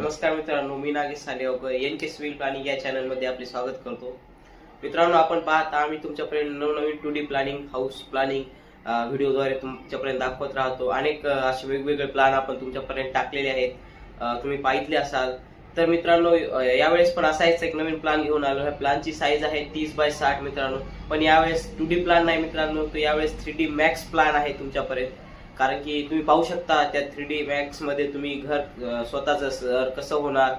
नमस्कार मित्रांनो मी नागेश सालेवकर एन के स्वील प्लॅनिंग या चॅनलमध्ये आपले स्वागत करतो. मित्रांनो आपण पाहता आम्ही तुमच्यापर्यंत नवनवीन two D planning house planning व्हिडिओद्वारे तुमच्यापर्यंत दाखवत राहतो. अनेक असे वेगवेगळे प्लॅन आपण तुमच्यापर्यंत टाकलेले आहेत. तुम्ही पाहितले असाल. तर मित्रांनो यावेळेस पण असायचं एक नवीन प्लॅन घेऊन आलो. ह्या प्लॅनची साईज आहे तीस बाय साठ मित्रांनो. पण यावेळेस टू डी प्लॅन नाही मित्रांनो तो यावेळेस थ्री डी मॅक्स प्लॅन आहे तुमच्यापर्यंत. कारण की तुम्ही पाहू शकता त्या थ्री डी मॅक्समध्ये तुम्ही घर स्वतःचं स्वतःच कसं होणार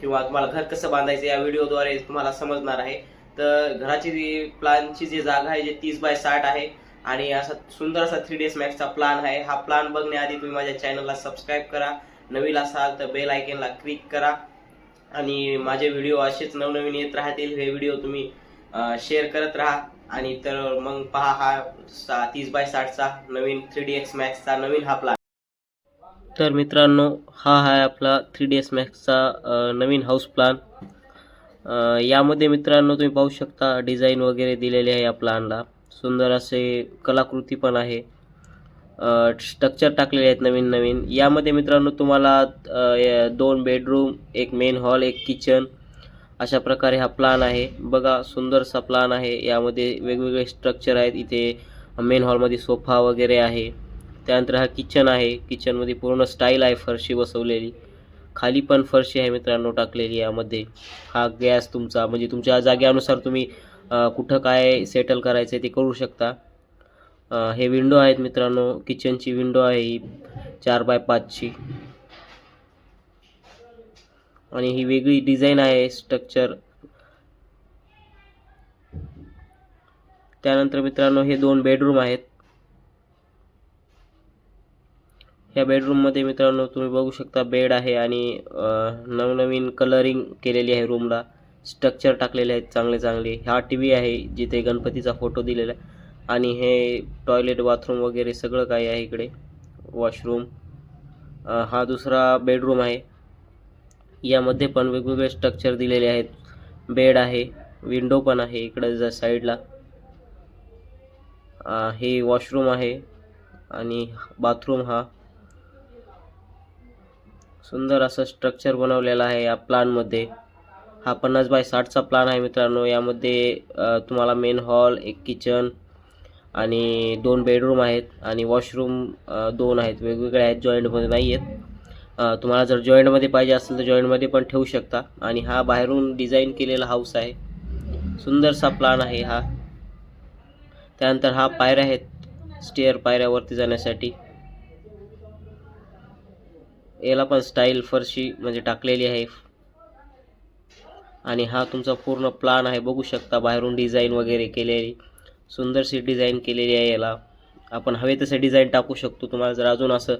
किंवा तुम्हाला घर कसं बांधायचं या व्हिडिओद्वारे तुम्हाला समजणार आहे. तर घराची जी प्लॅनची जी जागा आहे जे तीस बाय साठ आहे आणि असा सुंदर असा थ्री डेज मॅक्सचा प्लॅन आहे हा प्लॅन बघण्याआधी तुम्ही माझ्या चॅनलला सबस्क्राईब करा. नवीन असाल तर बेल आयकनला क्लिक करा आणि माझे व्हिडिओ असेच नवनवीन येत राहतील हे व्हिडिओ तुम्ही शेअर करत राहा. आणि तर मग पहा हा तीस बाय साठचा नवीन थ्री डी एक्स मॅक्सचा नवीन हा प्लॅन तर मित्रांनो हा आहे आपला थ्री डी एस मॅक्सचा नवीन हाऊस प्लान यामध्ये मित्रांनो तुम्ही पाहू शकता डिझाईन वगैरे दिलेले आहे या प्लानला सुंदर असे कलाकृती पण आहे. स्ट्रक्चर टाकलेले आहेत नवीन नवीन. यामध्ये मित्रांनो तुम्हाला दोन बेडरूम एक मेन हॉल एक किचन अशा प्रकारे हा प्लान आहे. बघा सुंदरसा प्लान आहे. यामध्ये वेगवेगळे स्ट्रक्चर आहेत. इथे मेन हॉलमध्ये सोफा वगैरे आहे. त्यानंतर हा किचन आहे. किचनमध्ये पूर्ण स्टाईल आहे. फरशी बसवलेली. खाली पण फरशी आहे मित्रांनो टाकलेली यामध्ये. हा गॅस तुमचा म्हणजे तुमच्या जागेनुसार तुम्ही कुठं काय सेटल करायचं आहे ते करू शकता. हे विंडो आहेत मित्रांनो. किचनची विंडो आहे ही. चार बाय पाचची. आणि ही वेगळी डिझाईन आहे स्ट्रक्चर. त्यानंतर मित्रांनो हे दोन बेडरूम आहेत. ह्या बेडरूममध्ये मित्रांनो तुम्ही बघू शकता बेड आहे आणि नवनवीन कलरिंग केलेली आहे रूमला स्ट्रक्चर टाकलेले आहेत चांगले चांगले. हा टी व्ही आहे जिथे गणपतीचा फोटो दिलेला आहे. आणि हे टॉयलेट बाथरूम वगैरे सगळं काही आहे इकडे. वॉशरूम हा दुसरा बेडरूम आहे. यामध्ये पण वेगवेगळे स्ट्रक्चर दिलेले आहेत. बेड आहे विंडो पण आहे इकडे जा साईडला हे वॉशरूम आहे आणि बाथरूम हा. सुंदर असं स्ट्रक्चर बनवलेला आहे या प्लानमध्ये हा पन्नास बाय साठचा प्लान आहे मित्रांनो. यामध्ये तुम्हाला मेन हॉल एक किचन आणि दोन बेडरूम आहेत आणि वॉशरूम दोन आहेत. वेगवेगळे आहेत जॉईंटमध्ये नाही आहेत तुम्हाला जर जॉईंटमध्ये पाहिजे असेल तर जॉईंटमध्ये पण ठेवू शकता. आणि हा बाहेरून डिझाईन केलेला हाऊस आहे. सुंदरसा प्लान आहे हा. त्यानंतर हा पायऱ्या आहेत. स्टेअर पायऱ्यावरती जाण्यासाठी. याला पण स्टाईल फरशी म्हणजे टाकलेली आहे. आणि हा तुमचा पूर्ण प्लान आहे. बघू शकता बाहेरून डिझाईन वगैरे केलेली. सुंदरशी डिझाईन केलेली आहे याला. आपण हवे तसे डिझाईन टाकू शकतो. तुम्हाला जर अजून असं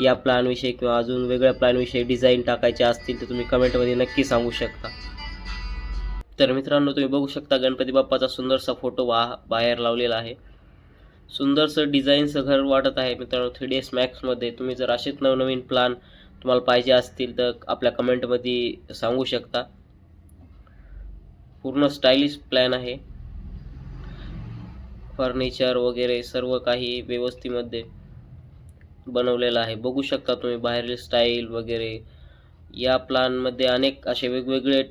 या प्लॅनविषयी किंवा अजून वेगळ्या प्लॅनविषयी डिझाईन टाकायचे असतील तर तुम्ही कमेंटमध्ये नक्की सांगू शकता. तर मित्रांनो तुम्ही बघू शकता गणपती बाप्पाचा सुंदरसा फोटो वा बाहेर लावलेला आहे. सुंदरसं डिझाईनचं घर वाटत आहे. मित्रांनो थ्री डी एस मॅक्समध्ये तुम्ही जर असेच नवनवीन प्लॅन तुम्हाला पाहिजे असतील तर आपल्या कमेंटमध्ये सांगू शकता. पूर्ण स्टायलिश प्लॅन आहे. फर्निचर वगैरे सर्व काही व्यवस्थेमध्ये बनवलेला आहे. बघू शकता तुम्ही बाहेरील स्टाईल वगैरे. या प्लानमध्ये अनेक असे वेगवेगळे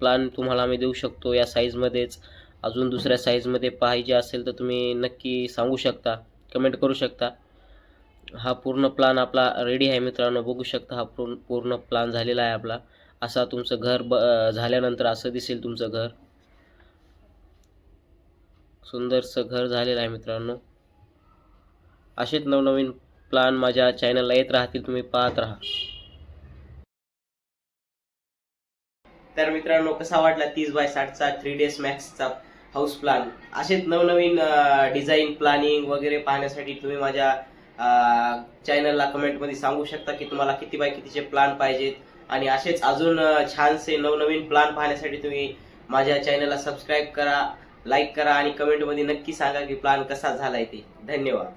प्लान तुम्हाला आम्ही देऊ शकतो या साईजमध्येच अजून दुसऱ्या साईजमध्ये पाहिजे असेल तर तुम्ही नक्की सांगू शकता कमेंट करू शकता. हा पूर्ण प्लान आपला रेडी आहे मित्रांनो. बघू शकता हा पूर्ण पूर्ण प्लान झालेला आहे आपला. असा तुमचं घर ब झाल्यानंतर असं दिसेल तुमचं घर. सुंदरसं घर झालेलं आहे मित्रांनो. असेच नवनवीन प्लान माझ्या चॅनलला येत राहतील तुम्ही पाहत राहा. तर मित्रांनो कसा वाटला तीस बाय साठचा थ्री डेज मॅक्सचा हाऊस प्लान असेच नवनवीन डिझाईन प्लॅनिंग वगैरे पाहण्यासाठी तुम्ही माझ्या चॅनलला कमेंटमध्ये सांगू शकता की तुम्हाला किती बाय कितीचे प्लान पाहिजेत. आणि असेच अजून छानसे नवनवीन प्लान पाहण्यासाठी तुम्ही माझ्या चॅनलला सबस्क्राईब करा लाईक करा आणि कमेंटमध्ये नक्की सांगा की प्लान कसा झालाय ते. धन्यवाद.